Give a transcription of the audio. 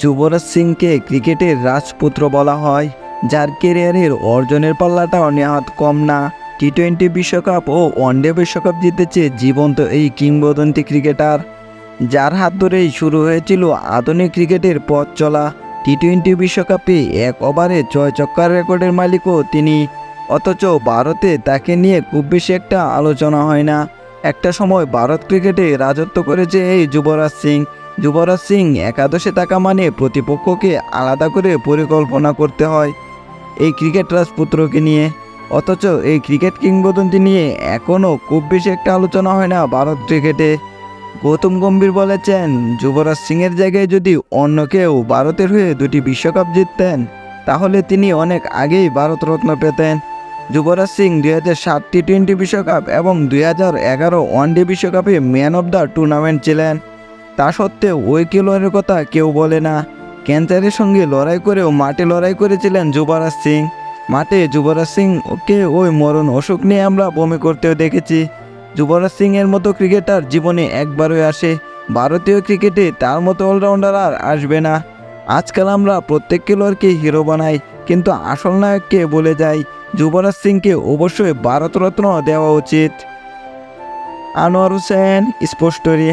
যুবরাজ সিংকে ক্রিকেটের রাজপুত্র বলা হয়, যার কেরিয়ারের অর্জনের পাল্লাটাও নেহাত কম না। টি টোয়েন্টি বিশ্বকাপ ও ওয়ানডে বিশ্বকাপ জিতেছে জীবন্ত এই কিংবদন্তি ক্রিকেটার, যার হাত ধরেই শুরু হয়েছিল আধুনিক ক্রিকেটের পথ চলা। টি টোয়েন্টি বিশ্বকাপে এক ওভারে ছয় চক্কার রেকর্ডের মালিকও তিনি, অথচ ভারতে তাকে নিয়ে খুব বেশি একটা আলোচনা হয় না। একটা সময় ভারত ক্রিকেটে রাজত্ব করেছে এই যুবরাজ সিং। যুবরাজ সিং একাদশে থাকা মানে প্রতিপক্ষকে আলাদা করে পরিকল্পনা করতে হয় এই ক্রিকেট রাজপুত্রকে নিয়ে। অথচ এই ক্রিকেট কিংবদন্তি নিয়ে এখনও খুব বেশি একটা আলোচনা হয় না ভারত ক্রিকেটে। গৌতম গম্ভীর বলেছেন, যুবরাজ সিংয়ের জায়গায় যদি অন্য কেউ ভারতের হয়ে দুটি বিশ্বকাপ জিততেন, তাহলে তিনি অনেক আগেই ভারতরত্ন পেতেন। যুবরাজ সিং দুই হাজার সাত টি টোয়েন্টি বিশ্বকাপ এবং দুই হাজার এগারো ওয়ানডে বিশ্বকাপে ম্যান অব দ্য টুর্নামেন্ট ছিলেন। তা সত্ত্বেও ওই খেলোয়াড়ের কথা কেউ বলে না। ক্যান্সারের সঙ্গে লড়াই করেও মাঠে লড়াই করেছিলেন যুবরাজ সিং। মাঠে যুবরাজ সিং ওকে ওই মরণ অসুখ নিয়ে আমরা বমি করতেও দেখেছি। যুবরাজ সিং এর মতো ক্রিকেটার জীবনে একবারই আসে। ভারতীয় ক্রিকেটে তার মতো অলরাউন্ডার আর আসবে না। আজকাল আমরা প্রত্যেক খেলোয়াড়কে হিরো বানাই, কিন্তু আসল নায়ককে বলে যাই, যুবরাজ সিংকে অবশ্যই ভারতরত্ন দেওয়া উচিত। Anwar Hossain sports story